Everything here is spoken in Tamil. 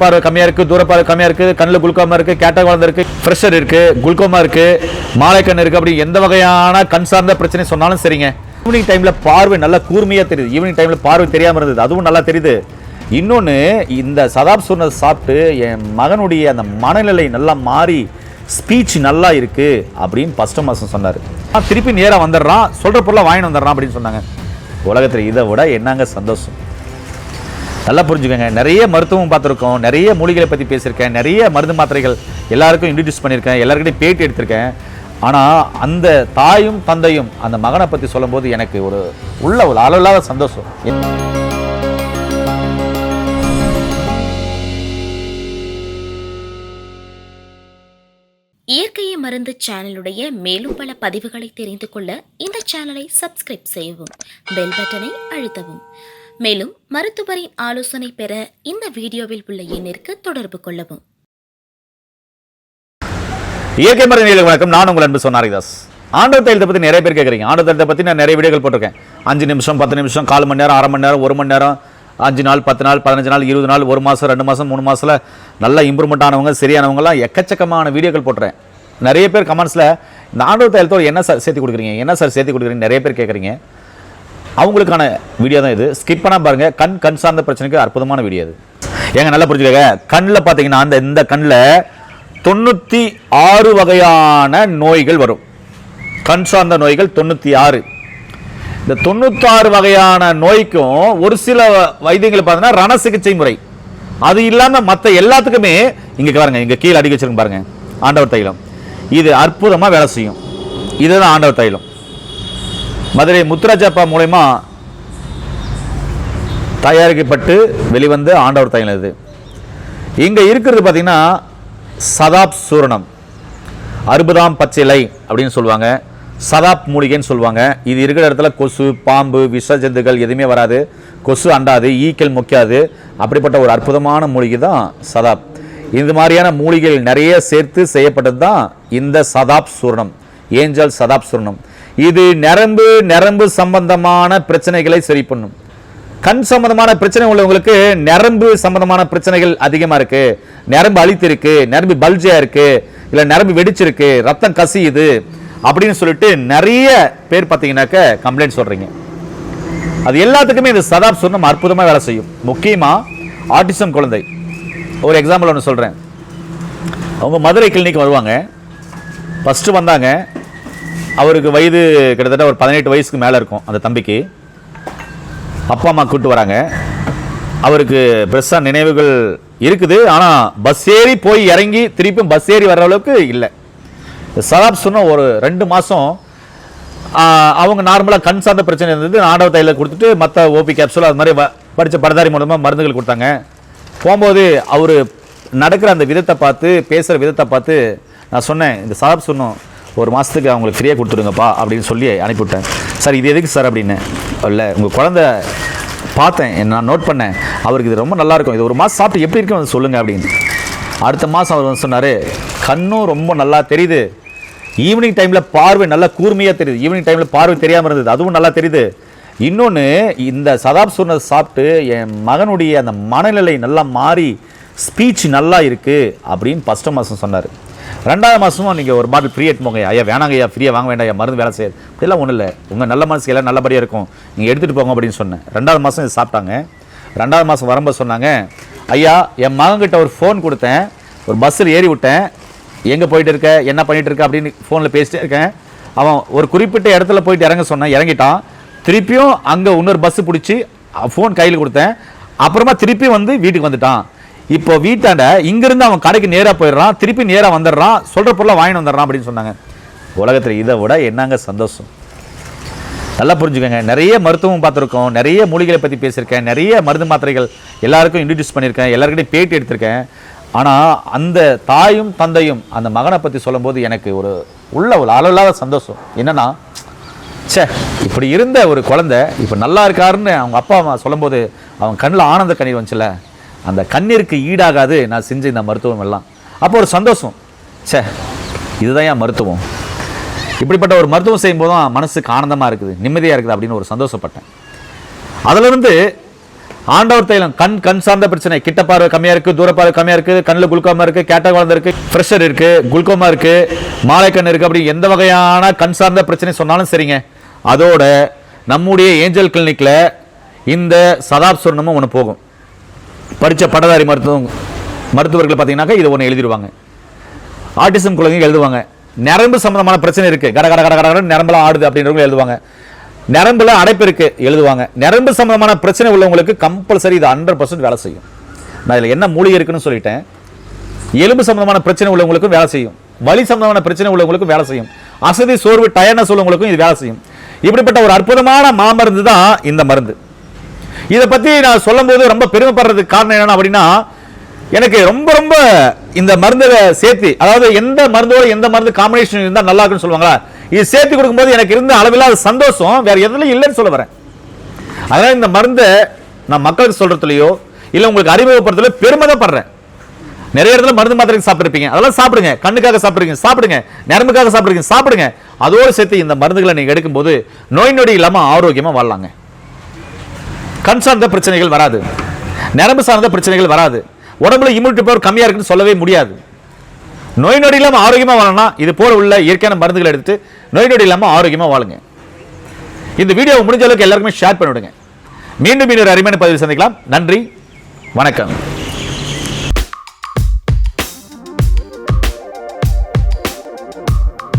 பார்வை கம்மியா இருக்கு தூர பார்வை கம்மியா இருக்கு கண்ணில் குளுக்கோமா இருக்கு கேட்டா குழந்தை இருக்கு ப்ரெஷர் இருக்கு குளுக்கோமா இருக்கு மாலைக்கண் இருக்கு அப்படி எந்த வகையான கண் சார்ந்த பிரச்சனை சொன்னாலும் சரிங்க. ஈவினிங் டைம்ல பார்வை நல்லா கூர்மையா தெரியுது. ஈவினிங் டைம்ல பார்வை தெரியாம இருந்தது. அதுவும் நல்லா தெரியுது. இன்னொன்று இந்த சதாப் சொன்னதை சாப்பிட்டு என் மகனுடைய அந்த மனநிலை நல்லா மாறி ஸ்பீச் நல்லா இருக்கு அப்படின்னு ஃபர்ஸ்ட் மாதம் சொன்னார். திருப்பி நேராக வந்துடுறான். சொல்ற பொருளை வாங்கிட்டு வந்துடுறான் அப்படின்னு சொன்னாங்க. உலகத்தில் இதை விட என்னங்க சந்தோஷம்? நல்லா புரிஞ்சுக்கோங்க. நிறைய மருத்துவம் பார்த்துருக்கோம். நிறைய மூலிகளை பற்றி பேசியிருக்கேன். நிறைய மருந்து மாத்திரைகள் எல்லாருக்கும் இன்ட்ரடியூஸ் பண்ணியிருக்கேன். எல்லாருக்கிட்டையும் பேட்டி எடுத்திருக்கேன். ஆனால் அந்த தாயும் தந்தையும் அந்த மகனை பற்றி சொல்லும்போது எனக்கு ஒரு உள்ள ஒரு அளவில்லாத சந்தோஷம். இயற்கையை மருந்து சேனலுடைய மேலும் பல பதிவுகளை தெரிந்து கொள்ள இந்த சேனலை சப்ஸ்கிரைப் செய்யவும் பெல் பட்டனை அழுத்தவும். மேலும் மருத்துவரின் ஆலோசனை பெற இந்த வீடியோவில் உள்ள எண்ணிற்கு தொடர்பு கொள்ளவும். இயற்கை மருந்து நேயர்களுக்கு வணக்கம். நான் உங்கள் அன்பு சொன்னாரிதாஸ் ஆண்டவர் தைலத்தை பற்றி நிறைய பேர் கேட்குறீங்க. ஆண்டவர் தைலத்தை பற்றி நான் நிறைய வீடியோகள் போட்டிருக்கேன். அஞ்சு நிமிஷம் பத்து நிமிஷம் கால் மணி நேரம் அரை மணி நேரம் ஒரு மணி நேரம் அஞ்சு நாள் பத்து நாள் பதினஞ்சு நாள் இருபது நாள் ஒரு மாதம் ரெண்டு மாதம் மூணு மாதத்தில் நல்லா இம்ப்ரூவ்மெண்ட் ஆனவங்க சரியானவங்கலாம் எக்கச்சக்கமான வீடியோக்கள் போட்டுறேன் நிறைய பேர் கமெண்ட்ஸில் இந்த ஆண்டவர் தைலத்தோடு என்ன சார் சேர்த்து கொடுக்குறீங்க? என்ன சார் சேர்த்து கொடுக்குறீங்க நிறைய பேர் கேட்குறீங்க. அவங்களுக்கான வீடியோ தான் இது. ஸ்கிப் பண்ணாம பாருங்க. கண் கண் சார்ந்த பிரச்சனைக்கு அற்புதமான வீடியோ இது. ஏங்க நல்லா புரிஞ்சுக்கோங்க. கண்ணில் பார்த்தீங்கன்னா அந்த இந்த கண்ணில் தொண்ணூற்றி ஆறு வகையான நோய்கள் வரும். கண் சார்ந்த நோய்கள் தொண்ணூற்றி ஆறு இந்த தொண்ணூத்தாறு வகையான நோய்க்கும் ஒரு சில வைத்தியங்கள் பார்த்தீங்கன்னா ரண சிகிச்சை முறை. அது இல்லாமல் மற்ற எல்லாத்துக்குமே இங்கே பாருங்க இங்கே கீழே அடிக்க வச்சிருங்க பாருங்க. ஆண்டவர் தைலம். இது அற்புதமாக வேலை செய்யும். இதுதான் ஆண்டவர் தைலம். மதுரை முத்துராஜப்பா மூலயமா தயாரிக்கப்பட்டு வெளிவந்த ஆண்டவர் தைலம் இது. இங்கே இருக்கிறது பார்த்தீங்கன்னா சதாப் சூரணம். அறுபதாம் பச்சிலை அப்படின்னு சொல்லுவாங்க. சதாப் மூலிகைன்னு சொல்லுவாங்க. இது இருக்கிற இடத்துல கொசு பாம்பு விஷ ஜந்துகள் எதுவுமே வராது. கொசு அண்டாது ஈக்கள் முக்காது. அப்படிப்பட்ட ஒரு அற்புதமான மூலிகை தான் சதாப். இது மாதிரியான மூலிகைகள் நிறைய சேர்த்து செய்யப்பட்டது தான் இந்த சதாப் சூர்ணம். ஏஞ்சல் சதாப் சூர்ணம். இது நரம்பு நரம்பு சம்பந்தமான பிரச்சனைகளை சரி பண்ணும். கண் சம்பந்தமான பிரச்சனை உள்ளவங்களுக்கு நரம்பு சம்பந்தமான பிரச்சனைகள் அதிகமாக இருக்கு. நரம்பு அழித்து இருக்கு நரம்பு பல்ஜியா இருக்கு இல்லை நரம்பு வெடிச்சிருக்கு ரத்தம் கசியுது அப்படின்னு சொல்லிட்டு நிறைய பேர் பார்த்தீங்கன்னாக்க கம்ப்ளைண்ட் சொல்றீங்க. அது எல்லாத்துக்குமே இந்த சதாப் சொன்னம் அற்புதமாக வேலை செய்யும். முக்கியமாக ஆட்டிசம் குழந்தை. ஒரு எக்ஸாம்பிள் ஒன்று சொல்கிறேன் அவங்க மதுரை கிளினிக் வருவாங்க. ஃபஸ்ட்டு வந்தாங்க. அவருக்கு வயது கிட்டத்தட்ட ஒரு பதினெட்டு வயசுக்கு மேலே இருக்கும் அந்த தம்பிக்கு. அப்பா அம்மா கூப்பிட்டு வராங்க. அவருக்கு பெருசாக நினைவுகள் இருக்குது. ஆனால் பஸ் ஏறி போய் இறங்கி திருப்பியும் பஸ் ஏறி வர்ற அளவுக்கு இல்லை. சதாப் சொன்ன ஒரு ரெண்டு மாதம் அவங்க நார்மலாக கண் சார்ந்த பிரச்சனை இருந்தது. ஆடவ தையில் கொடுத்துட்டு மற்ற ஓபி கேப்சூல் அது மாதிரி படித்த படதாரி மூலமாக மருந்துகள் கொடுத்தாங்க. போகும்போது அவர் நடக்கிற அந்த விதத்தை பார்த்து பேசுகிற விதத்தை பார்த்து நான் சொன்னேன். இந்த சதாப் சொன்னோம் ஒரு மாதத்துக்கு அவங்களுக்கு ஃப்ரீயாக கொடுத்துடுங்கப்பா அப்படின்னு சொல்லி அனுப்பிவிட்டேன். சார் இது எதுக்கு சார் அப்படின்னு? இல்லை உங்கள் குழந்த பார்த்தேன். நான் நோட் பண்ணேன். அவருக்கு இது ரொம்ப நல்லாயிருக்கும். இது ஒரு மாதம் சாப்பிட்டு எப்படி இருக்கும் சொல்லுங்கள் அப்படின்னு. அடுத்த மாதம் அவர் வந்து சொன்னார் கண்ணும் ரொம்ப நல்லா தெரியுது. ஈவினிங் டைமில் பார்வை நல்லா கூர்மையாக தெரியுது. ஈவினிங் டைமில் பார்வை தெரியாமல் இருந்தது. அதுவும் நல்லா தெரியுது. இன்னொன்று இந்த சதாப் சொன்னதை சாப்பிட்டு என் மகனுடைய அந்த மனநிலை நல்லா மாறி ஸ்பீச் நல்லா இருக்குது அப்படின்னு ஃபஸ்ட்டு மாதம் சொன்னார். ரெண்டாவது மாதமும் நீங்கள் ஒரு பாட்டில் ஃப்ரீ எடுத்துமோங்க ஐயா வேணாங்க ஐயா ஃப்ரீயாக வாங்க வேண்டாம் ஐயா மருந்து வேலை செய்யாது. அப்படிலாம் ஒன்றும் இல்லை. உங்கள் நல்ல மனசுக்கு எல்லாம் நல்லபடியாக இருக்கும். நீங்கள் எடுத்துகிட்டு போங்க அப்படின்னு சொன்னேன். ரெண்டாவது மாதம் இது சாப்பிட்டாங்க. ரெண்டாவது மாதம் வரும்போது சொன்னாங்க ஐயா என் மகன்கிட்ட ஒரு ஃபோன் கொடுத்தேன். ஒரு பஸ்ஸில் ஏறி விட்டேன். எங்கே போயிட்டு இருக்க? என்ன பண்ணிட்டு இருக்க? அப்படின்னு ஃபோனில் பேசிட்டே இருக்கேன். அவன் ஒரு குறிப்பிட்ட இடத்துல போயிட்டு இறங்க சொன்னேன். இறங்கிட்டான். திருப்பியும் அங்கே இன்னொரு பஸ்ஸு பிடிச்சி ஃபோன் கையில் கொடுத்தேன். அப்புறமா திருப்பி வந்து வீட்டுக்கு வந்துட்டான். இப்போ வீட்டாண்ட இங்கிருந்து அவன் கடைக்கு நேராக போயிடுறான் திருப்பி நேராக வந்துடுறான் சொல்கிற பொருளை வாங்கிட்டு வந்துடுறான் அப்படின்னு சொன்னாங்க. உலகத்தில் இதை விட என்னங்க சந்தோஷம்? நல்லா புரிஞ்சுக்கோங்க. நிறைய மருத்துவம் பார்த்துருக்கோம். நிறைய மூலிகளை பற்றி பேசியிருக்கேன். நிறைய மருந்து மாத்திரைகள் எல்லாருக்கும் இன்ட்ரடியூஸ் பண்ணியிருக்கேன். எல்லாருக்கிட்டையும் பேட்டி எடுத்திருக்கேன். ஆனால் அந்த தாயும் தந்தையும் அந்த மகனை பற்றி சொல்லும்போது எனக்கு ஒரு உள்ள ஒரு அளவில்லாத சந்தோஷம். என்னென்னா ச்சே இப்படி இருந்த ஒரு குழந்தை இப்போ நல்லா இருக்காருன்னு அவங்க அப்பா அம்மா சொல்லும்போது அவன் கண்ணில் ஆனந்த கண்ணீர் வந்துச்சுல்ல. அந்த கண்ணீருக்கு ஈடாகாது நான் செஞ்ச இந்த மருத்துவம் எல்லாம். அப்போ ஒரு சந்தோஷம். ச்சே இதுதான் என் மருத்துவம். இப்படிப்பட்ட ஒரு மருத்துவம் செய்யும்போது தான் மனசுக்கு ஆனந்தமாக இருக்குது நிம்மதியாக இருக்குது அப்படின்னு ஒரு சந்தோஷப்பட்டேன். அதிலிருந்து ஆண்டவர் தைலம் கண் கண் சார்ந்த பிரச்சனை கிட்ட பார்வை கம்மியாக இருக்குது தூர பார்வை கம்மியா இருக்கு கண்ணில் குளுக்கோமா இருக்குது கேட்ட குழந்தை இருக்குது ப்ரெஷர் இருக்குது குளுக்கோமா இருக்குது மாலை கண் இருக்குது அப்படி எந்த வகையான கண் சார்ந்த பிரச்சனை சொன்னாலும் சரிங்க. அதோட நம்முடைய ஏஞ்சல் கிளினிக்கில் இந்த சதாப் சொர்ணமும் ஒன்று போகும். படித்த பட்டதாரி மருத்துவம் மருத்துவர்கள் பார்த்தீங்கன்னாக்கா இதை ஒன்று எழுதிடுவாங்க. ஆட்டிசம் குழந்தைங்க எழுதுவாங்க. நரம்பு சம்பந்தமான பிரச்சனை இருக்குது கட கட கட கட நரம்பெல்லாம் ஆடுது அப்படின்றவங்க எழுதுவாங்க. நரம்பில் அடைப்பு இருக்குது எழுதுவாங்க. நரம்பு சம்பந்தமான பிரச்சனை உள்ளவங்களுக்கு கம்பல்சரி இது ஹண்ட்ரட் பர்சன்ட் வேலை செய்யும். நான் இதில் என்ன மூலிகை இருக்குன்னு சொல்லிட்டேன். எலும்பு சம்பந்தமான பிரச்சனை உள்ளவங்களுக்கும் வேலை செய்யும். வலி சம்பந்தமான பிரச்சனை உள்ளவங்களுக்கும் வேலை செய்யும். அசதி சோர்வு டயர்னஸ் உள்ளவங்களுக்கும் இது வேலை செய்யும். இப்படிப்பட்ட ஒரு அற்புதமான மாமருந்து தான் இந்த மருந்து. இதை பத்தி நான் சொல்லும்போது ரொம்ப பெருமைப்படுறதுக்கு காரணம் என்னன்னா அப்படின்னா எனக்கு ரொம்ப ரொம்ப இந்த மருந்தை சேர்த்து அதாவது எந்த மருந்தோட எந்த மருந்து காம்பினேஷன் இருந்தால் நல்லா இருக்குன்னு சொல்லுவாங்களா? இது சேர்த்து கொடுக்கும்போது எனக்கு இருந்த அளவில்லாத சந்தோஷம் வேற எதுலையும் இல்லைன்னு சொல்ல வரேன். அதனால இந்த மருந்தை நான் மக்களுக்கு சொல்கிறதுலையோ இல்லை உங்களுக்கு அறிமுகப்படுத்தல பெருமை தான் படுறேன். நிறைய இடத்துல மருந்து மாத்திரைக்கு சாப்பிட்டுருப்பீங்க. அதெல்லாம் சாப்பிடுங்க. கண்ணுக்காக சாப்பிடுங்க. சாப்பிடுங்க. நரம்புக்காக சாப்பிடுங்க. சாப்பிடுங்க. அதோடு சேர்த்து இந்த மருந்துகளை நீங்க எடுக்கும்போது நோய் நொடி இல்லாம ஆரோக்கியமா வாழலாங்க. கண் சார்ந்த பிரச்சனைகள் வராது. நரம்பு சார்ந்த பிரச்சனைகள் வராது. உடம்புல இம்யூனிட்டி பவர் கம்மியாக இருக்குன்னு சொல்லவே முடியாது. நோய் நொடி இல்லாமல் ஆரோக்கியமாக வாழணும்னா இது போல உள்ள இயற்கையான மருந்துகளை எடுத்து நோய் நொடி இல்லாமல் ஆரோக்கியமாக வாழுங்க. இந்த வீடியோ முடிஞ்ச அளவுக்கு எல்லாருக்குமே ஷேர் பண்ணிவிடுங்க. மீண்டும் மீண்டும் அருமையான பதிவில் சந்திக்கலாம். நன்றி. வணக்கம்.